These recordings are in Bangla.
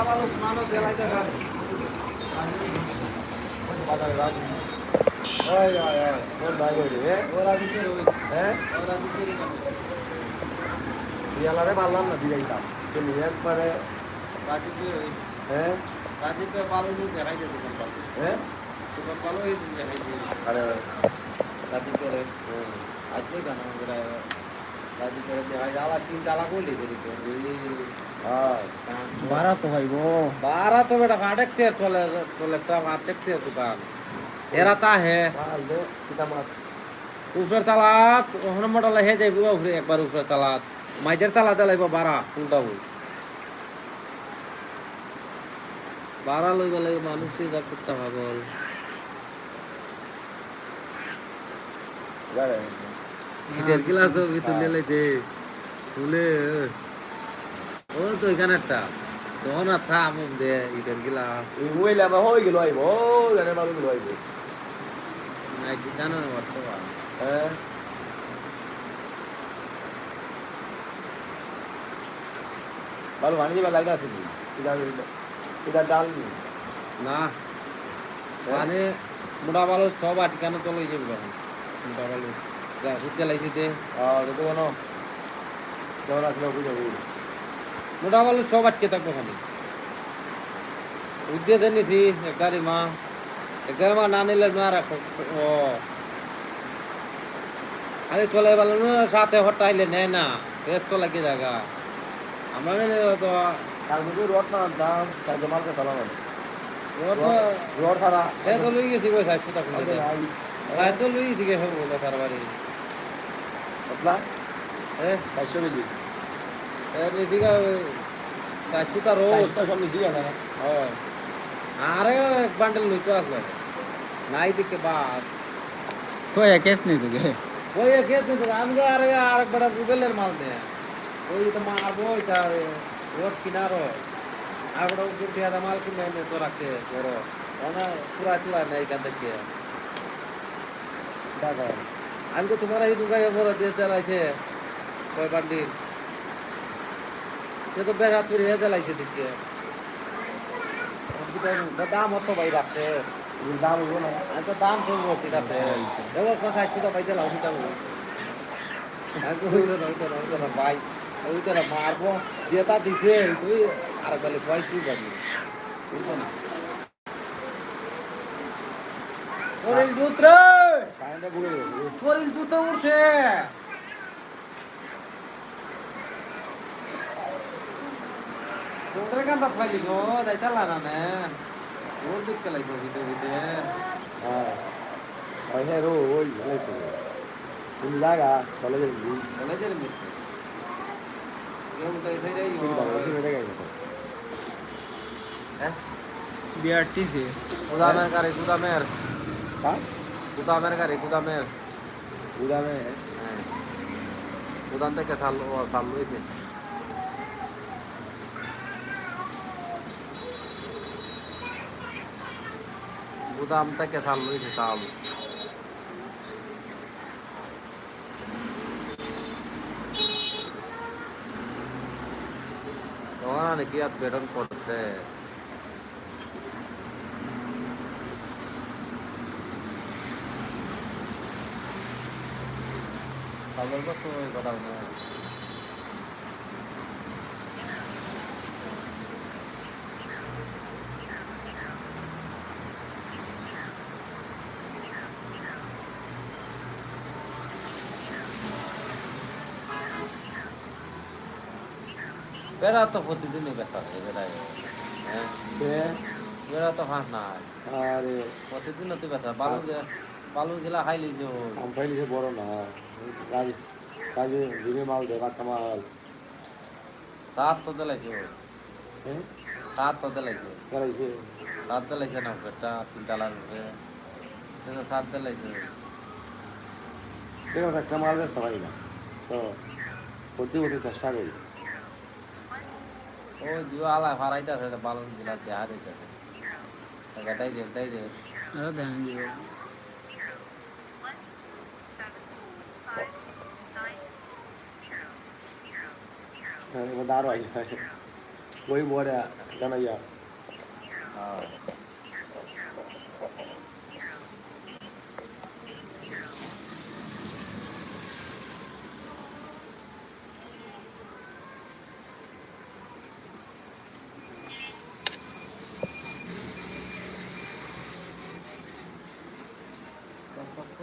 মানুষ মানুষ এলাকা গান বাজারে রাজি ওই ওই ওই তোর ভাই ওই রে ওরা দিতে রই ওরা দিতে রে দিয়ালারে মারলাম না দিয়াইতাম তুমি একবারে হ্যাঁ ভালো দিন দেখাই কোন হ্যাঁ ভালো এই দিন দেখাই আরে রই আজকে গান আমরা দেখাই আলা তিন তালা কইলে দিতে बारह तो भाई वो बारह तो बेटा फाटक से तो ले तो लेता फाटक से दुकान तेरा ता है ऊपर तालाब हम मॉडल है जब वो एक बार ऊपर तालाब माइजर तालाब चला वो बारह उल्टा हुई बारह लोग लगे मानुष से जा कुत्ता भागोल इधर गिलास भी तो ले लेते फूले ও তো এখানে একটা। তখন আর দে ইটের গিলাস এই ওইলা মা হই গেল আইবো। জানে মালু গেল আইবো। নাই জানো না বর্তমান? হ্যাঁ। ভালো বানিয়ে বা লাগা আছে কিটা ডাল না। মানে মোটা বালু সব আটকানো চলে যাবে তখন মোটা ঘুরতে লাগছে দে। আর তো কোনো কেমন আসলে বুঝে বুঝে মোটা বালু সব আটকে থাকব খালি। উদ্যে দে নিছি এক গাড়ি মা এক গাড়ি মা না নিলে না রাখো ও। আরে চলে গেল সাথে হটাইলে নেয় না বেশ তো লাগে জায়গা। আমরা নিলে তো কাল মুঝে রোড না দাম কাল জমাল কে সালাম রোড সারা এ তো লুই গেছি বই সাইড ফুটা খুলে রাত তো লুই গেছি গে সব তার বাড়ি। কতলা? এ? 500 মিলি এ নিদিগা সাইড ফুটা রোড সাইজটা সব মিশি আছে না হয় আরে এক বান্ডেল লইতো আসবে নাই দিকে বাদ কই কেস নেই তো গে ওই খেত নিতে আমি তো আরে আর বড় রুবেলের মাল দে ওই তো মারবো এটা রোড কিনারো আর বড় উপর দিয়ে আদা মাল কিনে এনে তো রাখছে বড় ওনা পুরা চুরা নেই এখান থেকে টাকা আমি তো তোমার এই দুগাই বড় দিয়ে চালাইছে কয় বান্ডিল সে তো বেড়া তুই হে চালাইছে দিকে। দাম অত ভাই রাখছে দাম হলো না। আমি তো দাম শুনব সেটাতে এবার কোথায় ছিল ভাই দিলাম ওইটা বলো আমি তো ওইটা না ওইটা না ওইটা না ভাই। ওইটা না মারবো। যেটা দিছে তুই আর বলে ভয় তুই যাবি ওইটা না? শরীর জুত রে! শরীর জুতো উঠছে। তোমরা কান্তা ফাইলি গো যাইতা লানা নে ওর দেখতে লাগবে ভিতরে ভিতরে হ্যাঁ ওই হ্যাঁ রো ওই ভালোই তো তুমি জায়গা চলে যাবি কলেজের মিত্র কেউ তো এসে যাই হ্যাঁ বিআরটিসি গুদামের গাড়ি গুদামের থেকে থাল লইছে চাল তোমার নাকি আর বেতন করছে কথা বেড়া তো প্রতিদিনই বেচা হয় বেড়ায়। হ্যাঁ? বেড়া তো হাঁস নাই আরে। প্রতিদিন তো বেচা বালু বালু গিলা খাইলি যে আম ফাইলি সে বড় না কাজ কাজে দিনে মাল দে কাঁচা মাল সাত তো দিলাইছে হ্যাঁ সাত তো দিলাইছে। চালাইছে সাত দিলাইছে না পেটটা তিনটা লাগবে কিন্তু সাত দিলাইছে এরকম একটা মাল বেচতে পারি না। তো প্রতি বছর চেষ্টা করি। ও দিও আলা ফারাইতাছে বালনগুলা দেহা দিতেছে। এটাই যে এটাই যে। আরে ধ্যান দিও এবার দাঁড়ো আই ওই বড়া জানা ইয়া। হ্যাঁ।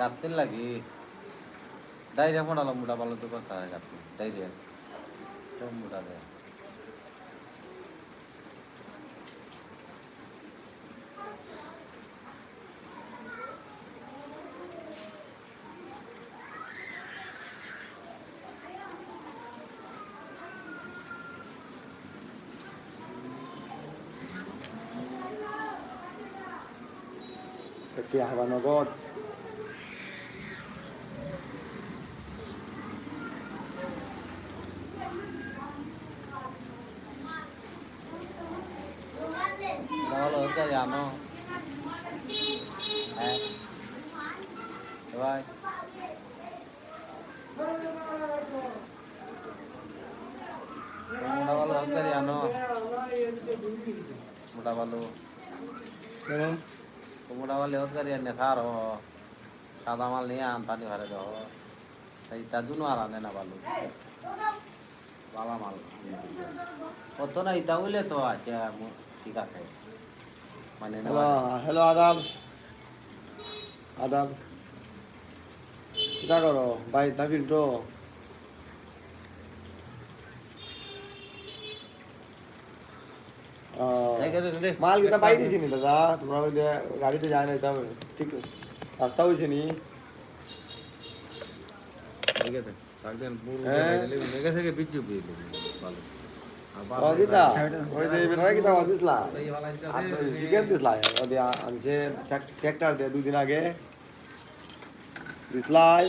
গাতনি লাগি। ডাইরিয়া পড়ালাম মোটা ভালো তো কথা গাতনি ডাইরিয়া। তো মোটা দেয়। কে হাবা নগদ ভালো হচ্ছে জানো হ্যাঁ ভাই মোটা ভালো মোটা মোটা সার সাদা মাল নিয়ে আন পানি ভরে দাও তাই তা দুনো আর আনে না ভালো ভালো মাল কত না ইতা বলে তো আছে ঠিক আছে মানে হ্যালো আদাব আদাব কিটা করো ভাই তা। কিন্তু যাই গেছে রে। মাল কিটা পাই দিছি নি। দাদা? তোমরা গাড়িতে যায় না এটা ঠিক রাস্তা হয়েছে নি ঠিক আছে একদিন পুরো। মেঘে থেকে বিচ্ছু পেয়ে ভালো। আবার অদিতা ওই যে বেরোয়